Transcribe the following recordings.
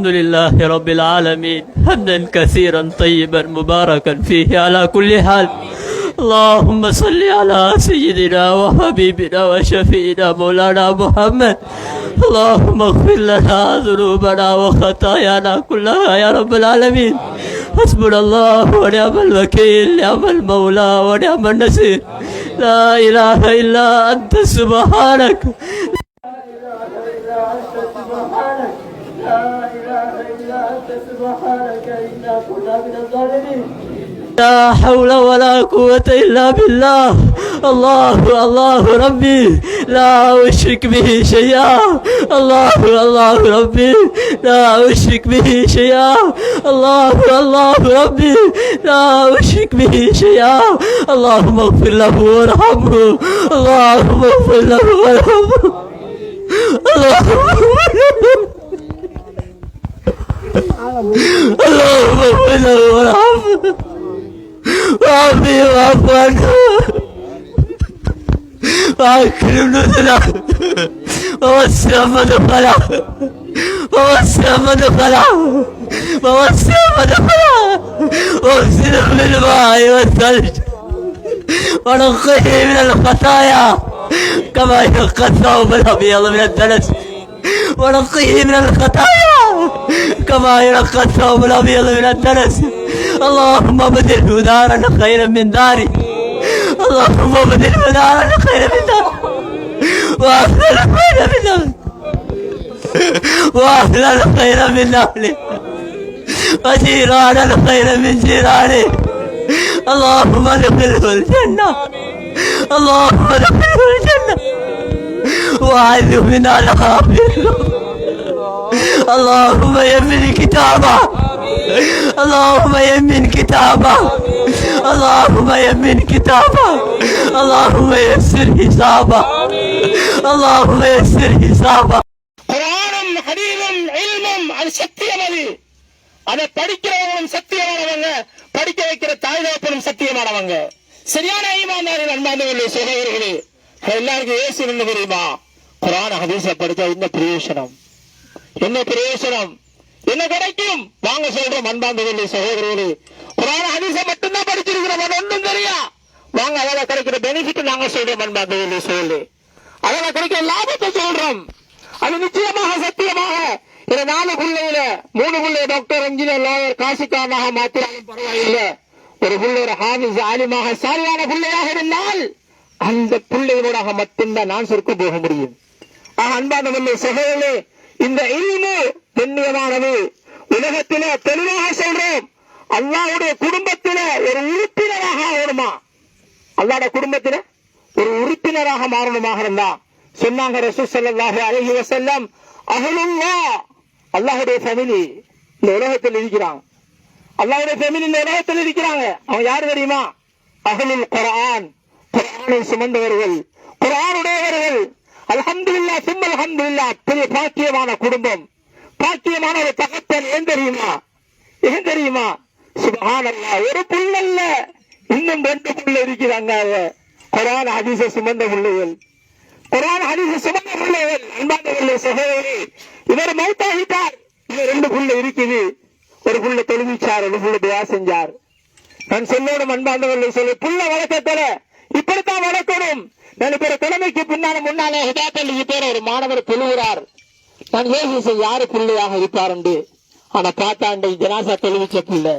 الحمد لله رب العالمين. حمدا كثيرا طيبا مباركا فيه على كل حال. اللهم صل على سيدنا وحبيبنا وشفينا مولانا محمد. اللهم اغفر لنا ذنوبنا وخطايانا كلها يا رب العالمين. حسبنا الله ونعم الوكيل نعم المولى ونعم النصير. لا إله إلا أنت سبحانك. لا حول ولا قوة إلا بالله. الله الله ربي لا أشرك به شيئا. الله الله ربي لا أشرك به شيئا. الله الله ربي لا أشرك به شيئا. اللهم اغفر له وارحمه. اللهم اغفر له وارحمه. اللهم اغفر له. اللهم اغفر وارحمه وعافيه واعف عنه واكرم نزله ووسع مدخله ووسع مدخله ووسع مدخله واغسله بالماء والثلج ونقيه من الخطايا. كما ينقى الثوب الابيض من الدنس ونقيه من الخطايا. كما ينقى الثوب الأبيض من الدنس. اللهم بدله دارا خيرا من داري. اللهم بدله دارا خيرا من داري. واهلا خيرا من داري. واهلا خيرا من اهله وجيرانا خيرا من جيرانه اللهم ادخله الجنة. اللهم ادخله الجنة. وأعذه من العذاب اللهم يمن كتابه اللهم يمن كتابه اللهم يمن كتابه اللهم يسر حسابه اللهم يسر حسابه குரானும் ஹதீதும் இல்மும் அது சத்தியமது அதை படிக்கிறவங்களும் சத்தியமானவங்க படிக்க வைக்கிற தாய் தகப்பனும் சத்தியமானவங்க சரியான ஈமான்தாரின் அன்பாந்தவர்களே சகோதரர்களே எல்லாருக்கும் ஏசு என்ன தெரியுமா குரான் ஹதீஸ படிச்சா என்ன பிரயோசனம் என்ன பிரயோசனம்? என்ன கிடைக்கும்? வாங்க சொல்றோம் அன்பாந்தவர்களே சகோதரர்களே. புராண ஹதீஸ மட்டும்தான் படிச்சிருக்கிறோம் அது ஒன்றும் தெரியா? வாங்க அதில் கிடைக்கிற பெனிஃபிட் நாங்க சொல்றோம் அன்பாந்தவர்களே சொல்லு அதில் கிடைக்கிற லாபத்தை சொல்றோம். அது நிச்சயமாக சத்தியமாக. இந்த நாலு பிள்ளையில மூணு பிள்ளை டாக்டர் இன்ஜினியர் லாயர் காசிக்காரனாக மாத்திராலும் பரவாயில்லை. ஒரு பிள்ளை ஒரு ஹாபிஸ் ஆலிமாக சாலியான பிள்ளையாக இருந்தால் அந்த பிள்ளைகளோட மட்டும்தான் நான் சொர்க்க போக முடியும். ஆக அன்பானவர்களே சகோதரே இந்த இல்மு கண்ணியமானது. உலகத்திலே தெளிவாக சொல்றோம். அல்லாவுடைய குடும்பத்தில ஒரு உறுப்பினராக ஆகணுமா? அல்லாட குடும்பத்தில ஒரு உறுப்பினராக மாறணுமாக இருந்தா? சொன்னாங்க ரசூ ஸல்லல்லாஹு அலைஹி வஸல்லம் அகலுல்லா அல்லாஹுடைய ஃபேமிலி இந்த உலகத்தில் இருக்கிறாங்க. அல்லாஹுடைய ஃபேமிலி இந்த உலகத்தில் இருக்கிறாங்க. அவன் யார் தெரியுமா? அகலுல் குரான் குரானை சுமந்தவர்கள். குரானுடையவர்கள் அல்ஹம்துலில்லாஹ் சும்ம அல்ஹம்துலில்லாஹ் பெரிய பாக்கியமான குடும்பம். பாக்கியமான ஒரு தகப்பன் ஏன் தெரியுமா? ஏன் தெரியுமா? சுபஹானல்லாஹ் ஒரு புள்ள இன்னும் ரெண்டு புள்ள இருக்கிறாங்க குரான் ஹதீச சுமந்த பிள்ளைகள். குரான் ஹதீச சுமந்த பிள்ளைகள். அன்பாந்தவர்களே சகோதரி இவர் மௌத்தாகிட்டார். இவர் ரெண்டு புள்ள இருக்குது. ஒரு புள்ள தொழுவிச்சார் ஒரு புள்ள துவா செஞ்சார். நான் சொல்லோடும் அன்பாந்தவர்களை சொல்லு. புள்ள வழக்கத்துல இப்படித்தான் வளர்க்கணும். நான் இப்ப தலைமைக்கு பின்னால முன்னாலே ஹிதாத்தல்லிக்கு பேர் ஒரு மாணவர் தொழுகிறார். நான் யோசிச்ச யாரு பிள்ளையாக இருப்பார் என்று ஆனா காத்தாண்டை ஜனாசா தொழுவிச்ச பிள்ளை.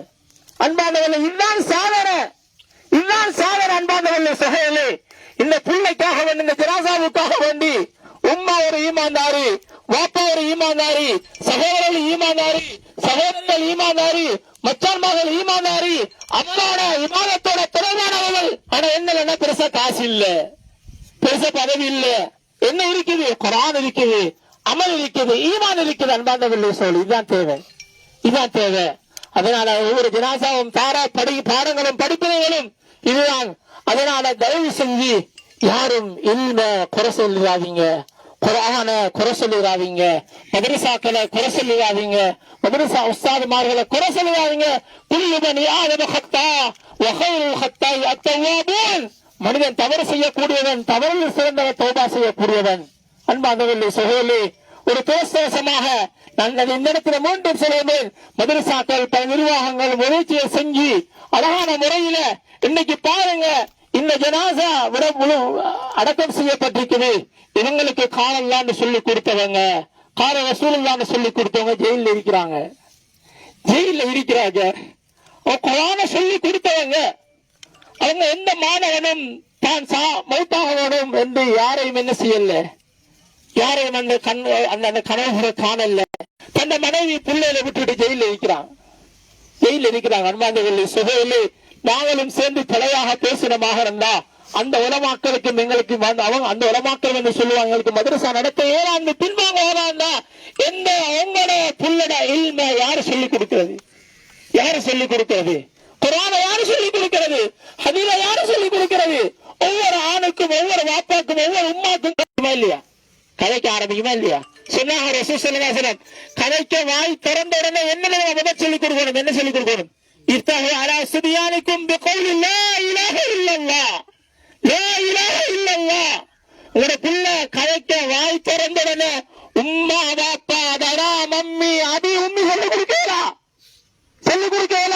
அன்பாந்தவர்களே இதுதான் சாதனை. இதுதான் சாதனை அன்பாந்தவர்களே சகையிலே இந்த பிள்ளைக்காக வேண்டி இந்த ஜனாசாவுக்காக வேண்டி உம்மா ஒரு ஈமாந்தாரி வாப்பா ஒரு ஈமாந்தாரி சகோதரர்கள் ஈமாந்தாரி சகோதரர்கள் ஈமாந்தாரி மச்சான் மகள் ஈமாந்தாரி அல்லாட இமானத்தோட திறமானவர்கள் ஆனா என்ன பெருசா காசு இல்லை. பேச பதவி இல்ல. என்ன இருக்குது? குரான் இருக்குது அமல் இருக்குது ஈமான் இருக்குது அன்பாந்தவர்களே சோழி. இதுதான் தேவை. இதுதான் தேவை. அதனால ஒவ்வொரு ஜனாசாவும் தாரா படி பாடங்களும் படிப்பினைகளும் இதுதான். அதனால தயவு செஞ்சு யாரும் இல்ல குறை சொல்லிடாதீங்க. குரான குறை சொல்லிடாதீங்க. மதரசாக்களை குறை சொல்லிடாதீங்க. மதரசா உஸ்தாதுமார்களை குறை சொல்லிடாதீங்க. குல்லுமன் யாரும் ஹத்தா வகையில் ஹத்தா அத்தவாபூன் மனிதன் தவறு செய்யக்கூடியவன் தவறில் சிறந்தவன் தோபா செய்யக்கூடியவன். அன்பாகவில்லை சகோலே ஒரு துவசமாக நாங்கள் இந்த இடத்துல மீண்டும் சொல்லுவேன் மதுரசாக்கள் பல நிர்வாகங்கள் முயற்சியை செஞ்சு அழகான முறையில இன்னைக்கு பாருங்க இந்த ஜனாசா விட முழு அடக்கம் செய்யப்பட்டிருக்குது. இவங்களுக்கு காலம்லான்னு சொல்லி கொடுத்தவங்க கால வசூலான்னு சொல்லி கொடுத்தவங்க ஜெயில இருக்கிறாங்க. ஜெயில இருக்கிறாங்க. அவங்க சொல்லி கொடுத்தவங்க. அவங்க எந்த மாணவனும் தான் சா மௌத்தாக வேணும் என்று யாரையும் என்ன செய்யல? யாரையும் அந்த கண் அந்த அந்த கனவுகளை காணல. தன்னை மனைவி பிள்ளையில விட்டுட்டு ஜெயில இருக்கிறான். ஜெயில இருக்கிறாங்க அன்பாந்தவர்களே சுகையிலே நாங்களும் சேர்ந்து தலையாக பேசினமாக இருந்தா அந்த உலமாக்களுக்கும் எங்களுக்கு அவங்க அந்த உலமாக்கள் வந்து சொல்லுவாங்க எங்களுக்கு மதரசா நடத்த ஏறாந்து பின்வாங்க ஏறாந்தா எந்த அவங்களோட புள்ளட இல்ம யாரு சொல்லி கொடுக்கிறது? யாரு சொல்லி கொடுக்கிறது? குரான யாரு சொல்லி கொடுக்கிறது? ஹதீல யாரு சொல்லி கொடுக்கிறது? ஒவ்வொரு ஆணுக்கும் ஒவ்வொரு வாப்பாக்கும் ஒவ்வொரு உமாக்கும் இல்லையா? கதைக்க ஆரம்பிக்குமா இல்லையா? சொன்னாங்க ரசூசல்லாசனம் கதைக்க வாய் திறந்த உடனே என்ன முதல் சொல்லிக் கொடுக்கணும்? என்ன சொல்லிக் கொடுக்கணும்? இத்தகைய அலா சுதியானிக்கும் பிகௌலி லா இலாஹ இல்லல்லாஹ். லா இலாஹ இல்லல்லாஹ். உங்களோட பிள்ளை கதைக்க வாய் திறந்த உடனே உம்மா பாப்பா தடா மம்மி அடி உம்மி சொல்லி கொடுக்கிறா சொல்லி கொடுக்கல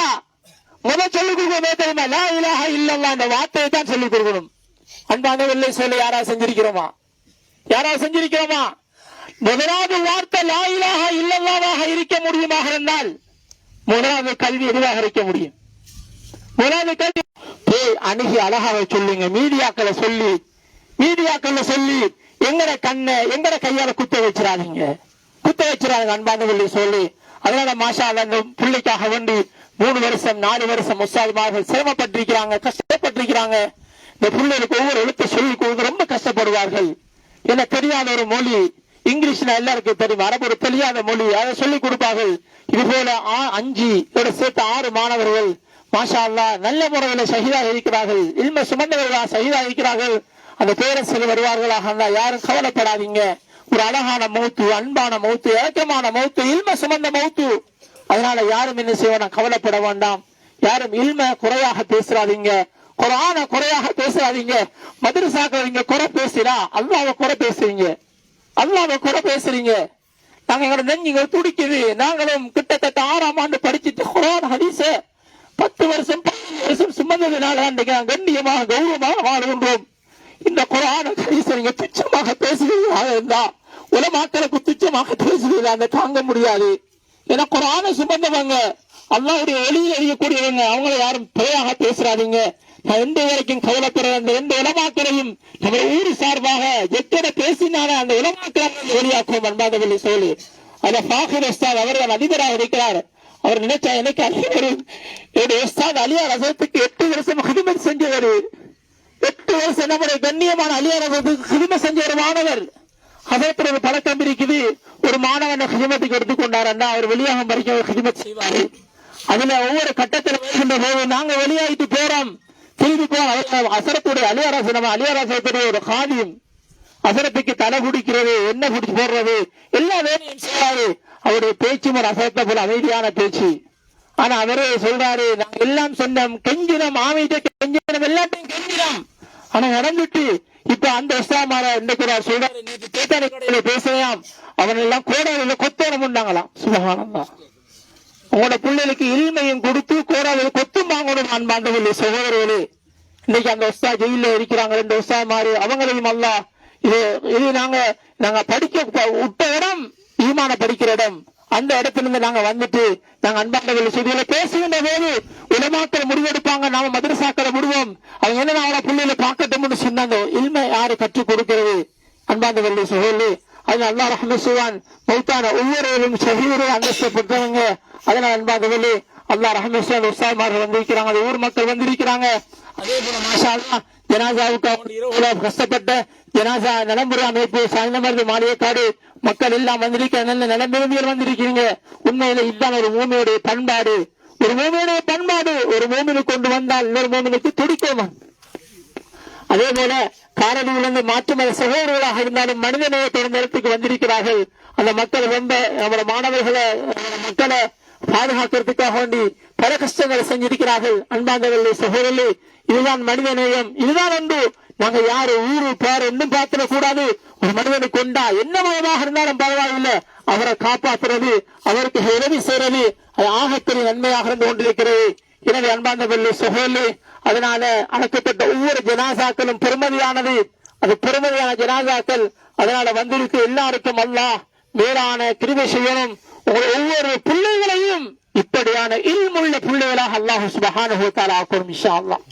முதல் சொல்லிக் கொடுக்கணும் தெரியுமா லா இலாஹ இல்லல்லா அந்த வார்த்தையை தான் சொல்லிக் கொடுக்கணும். அன்பான வெள்ளை சொல்ல யாரா செஞ்சிருக்கிறோமா? யாரா செஞ்சிருக்கிறோமா? முதலாவது வார்த்தை லா இலாஹ இல்லல்லாவாக இருக்க முடியுமாக இருந்தால் முதலாவது கல்வி எதுவாக இருக்க முடியும்? முதலாவது கல்வி. போய் அணுகி அழகாக சொல்லுங்க. மீடியாக்களை சொல்லி மீடியாக்களை சொல்லி எங்கட கண்ணை எங்கட கையால குத்த வச்சிடாதீங்க. குத்த வச்சிடாதீங்க அன்பானவர்களை சொல்லி அதனால மாஷா அந்த பிள்ளைக்காக வேண்டி மூணு வருஷம் நாலு வருஷம் முஸ்தாதுமார்கள் சிரமப்பட்டிருக்கிறாங்க கஷ்டப்பட்டிருக்கிறாங்க. இந்த பிள்ளைகளுக்கு ஒவ்வொரு எழுத்து சொல்லி கொடுக்க ரொம்ப கஷ்டப்படுவார்கள். என்ன தெரியாத ஒரு மொழி. இங்கிலீஷ்ல எல்லாருக்கும் தெரியும். அரபு ஒரு தெரியாத மொழி. அதை சொல்லிக் கொடுப்பார்கள். இது போல ஆ- அஞ்சு இதோட சேர்த்து ஆறு மாணவர்கள். மாஷா அல்லாஹ் நல்ல முறையில் சகிதாக இருக்கிறார்கள். இல்ம சுமந்தவர்களா சகிதாக இருக்கிறார்கள். அந்த பேரரசில் வருவார்களாக இருந்தால் யாரும் கவலைப்படாதீங்க. ஒரு அழகான மௌத்து அன்பான மௌத்து இறக்கமான மௌத்து இல்ம சுமந்த மௌத்து. அதனால யாரும் என்ன செய்வோம் கவலைப்பட வேண்டாம். யாரும் இல்ம குறையாக பேசுறாதீங்க. குரான குறையாக பேசுறாதீங்க. மதுரசாக்கள் நீங்க குறை பேசுறா அல்லாவ குறை பேசுறீங்க. அல்லாவ குறை பேசுறீங்க. நாங்க எங்களோட நெஞ்சுங்க துடிக்குது. நாங்களும் கிட்டத்தட்ட ஆறாம் ஆண்டு படிச்சுட்டு குரான் ஹரிச பத்து வருஷம் பதினஞ்சு வருஷம் சுமந்ததுனால அன்றைக்கு கண்ணியமாக கௌரவமாக வாழ்கின்றோம். இந்த குரான ஹரிச நீங்க துச்சமாக பேசுகிறீர்களாக இருந்தா உலமாக்களுக்கு துச்சமாக பேசுவீங்க தாங்க முடியாது. ஏன்னா குரான சுமந்தவங்க. அல்லாவுடைய ஒளியில் எரியக்கூடியவங்க அவங்களை யாரும் பிழையாக பேசுறாதீங்க. நான் எந்த வரைக்கும் கவலைப்படுற அந்த எந்த உலமாக்களையும் நம்ம ஊர் சார்பாக எத்தனை பேசினாலும் அந்த உலமாக்களை வெளியாக்கும் அன்பாகவில்லை சொல்லி அந்த பாகிர் உஸ்தாத் அவர்கள் அதிபராக இருக்கிறார். அவர் நினைச்சா எனக்கு அதிபர் என்னுடைய உஸ்தாத் அலியா ரசத்துக்கு எட்டு வருஷம் ஹிதமத் செஞ்சவர். எட்டு வருஷம் நம்முடைய கண்ணியமான அலியா ரசத்துக்கு ஹிதமத் செஞ்ச மாணவர். அதே பிறகு பழக்கம் இருக்குது ஒரு மாணவனை ஹிஜமத்துக்கு எடுத்துக்கொண்டாருன்னா அவர் வெளியாகும் வரைக்கும் அவர் செய்வாரு. அதுல ஒவ்வொரு கட்டத்தில் வருகின்ற போது நாங்க வெளியாகிட்டு போறோம். திரும்பி போறோம். அசரத்துடைய அலியாராசு நம்ம அலியாராசத்துடைய ஒரு காதியம் அசரத்துக்கு தலை குடிக்கிறது என்ன குடிச்சு போடுறது எல்லா வேலையும் செய்வாரு. அவருடைய பேச்சு ஒரு அசரத்தை போல அமைதியான பேச்சு. ஆனா அவரே சொல்றாரு நாங்க எல்லாம் சொன்னோம் கெஞ்சினம். ஆமையிட்ட கெஞ்சினம். எல்லாத்தையும் கெஞ்சினம். ஆனா நடந்துட்டு இப்ப அந்த உஸ்தாமார இன்னைக்கு ஒரு சொல்றாரு நேற்று தேத்தாடி கடையில பேசுறாம் அவன் எல்லாம் கோடாவில கொத்தோரம் உண்டாங்களாம் சுபகானந்தா உங்களோட பிள்ளைகளுக்கு இல்மையும் கொடுத்து கோடாவில் கொத்தும் வாங்கணும் அன்பாண்டவர்களே சகோதரர்களே. இன்னைக்கு அந்த உஸ்தா ஜெயில இருக்கிறாங்க. ரெண்டு உஸ்தா மாறி அவங்களையும் அல்ல இது இது நாங்க நாங்க படிக்க விட்ட இடம் ஈமான படிக்கிற இடம். அந்த இடத்துல இருந்து நாங்க வந்துட்டு நாங்க அன்பாண்டவர்கள் செய்திகளை பேசுகின்ற போது உலமாக்கள் முடிவெடுப்பாங்க நாம மதரசாக்களை முடிவோம் அவங்க என்ன அவளை பிள்ளைகளை பார்க்கட்டும்னு சொன்னாங்க இல்மை யாரு கற்றுக் கொடுக்கிறது? அன்பாண்டவர்கள் சகோதரி அது அல்லா ரஹ்மத் செய்வான். மௌத்தான ஒவ்வொருவரும் சஹீரை அந்தஸ்து அதனால அன்பாகவில்லை அல்லாஹ் ரஹ்மத் செய்வான் உற்சாகமாக வந்திருக்கிறாங்க அந்த ஊர் மக்கள் வந்திருக்கிறாங்க. அதே போல மாஷா ஜனாசாவுக்கு அவங்க இரவு கஷ்டப்பட்ட ஜனாசா நலம்புற அமைப்பு சாய்ந்தமர்ந்து மாளிகைக்காடு மக்கள் எல்லாம் வந்திருக்க நல்ல நலம்பிருந்தியல் வந்திருக்கிறீங்க. உண்மையில இதுதான் ஒரு மூமியுடைய பண்பாடு ஒரு மூமியுடைய பண்பாடு ஒரு மூமினு கொண்டு வந்தால் இன்னொரு மூமினுக்கு துடிக்கும் அதே போல காரணியிலிருந்து மாற்று மத சகோதரர்களாக இருந்தாலும் மனித நேயத்தோட நேரத்துக்கு வந்திருக்கிறார்கள். அந்த மக்கள் ரொம்ப நம்மளோட மாணவர்களை மக்களை பாதுகாக்கிறதுக்காக வேண்டி பல கஷ்டங்களை செஞ்சிருக்கிறார்கள். அன்பாந்தவர்களே சகோதரர்களே இதுதான் மனித நேயம் இதுதான் வந்து நாங்க யாரு ஊரு பேர் ஒன்றும் பார்த்துடக் கூடாது மனிதனை கொண்டா என்ன மதமாக இருந்தாலும் பரவாயில்லை. அவரை காப்பாற்றுறது அவருக்கு உதவி செய்யறது அது ஆகத்தில் நன்மையாக இருந்து கொண்டிருக்கிறது. எனவே அன்பார்ந்த சுகோலி அதனால அடக்கப்பட்ட ஒவ்வொரு ஜனாசாக்களும் பெருமதியானது. அது பெருமதியான ஜனாசாக்கள் அதனால வந்திருக்கு எல்லாருக்கும் அல்லாஹ் மேலான கிருமி செய்யணும். உங்கள் ஒவ்வொரு பிள்ளைகளையும் இப்படியான இல்முள்ள பிள்ளைகளாக அல்லாஹ் சுபகான தஆலா ஆக்கணும் இன்ஷா அல்லாஹ்.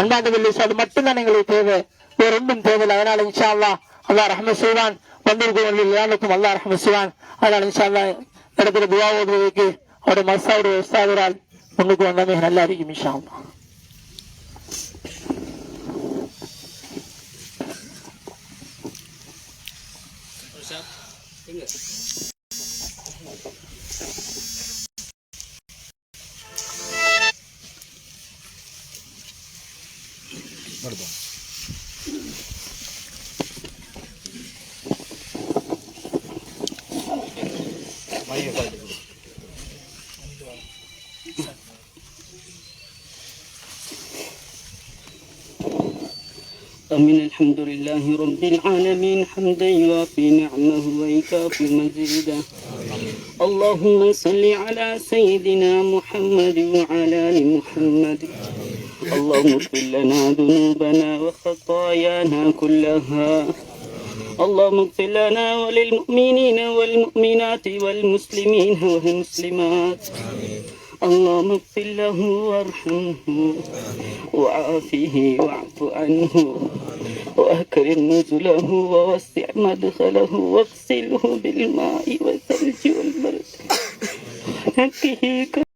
அன்பாண்டவில்லை அது மட்டும்தான் எங்களுக்கு தேவை. வேற ஒன்றும் தேவையில்லை. அதனால இன்ஷா அல்லா அல்லாஹ் ரஹ்மத் செய்வான் வந்திருக்கும் எல்லாருக்கும் அல்லாஹ் ரஹ்மத் செய்வான் அதனால இன்ஷா அல்லாஹ் இடத்துல துவா ஓதுவதற்கு அவருடைய மசாவுடைய உஸ்தாதரால் முன்னுக்கு வந்தாமே நல்லா இருக்கும் இன்ஷா அல்லாஹ் أمين. الحمد لله رب العالمين. حمدا يوافي نعمه ويكافي مزيدا اللهم صل على سيدنا محمد وعلى آل محمد. اللهم اغفر لنا ذنوبنا وخطايانا كلها. اللهم اغفر لنا وللمؤمنين والمؤمنات والمسلمين والمسلمات. اللهم اغفر له وارحمه وعافه واعف عنه وأكرم نزله ووسع مدخله واغسله بالماء والثلج والبرد.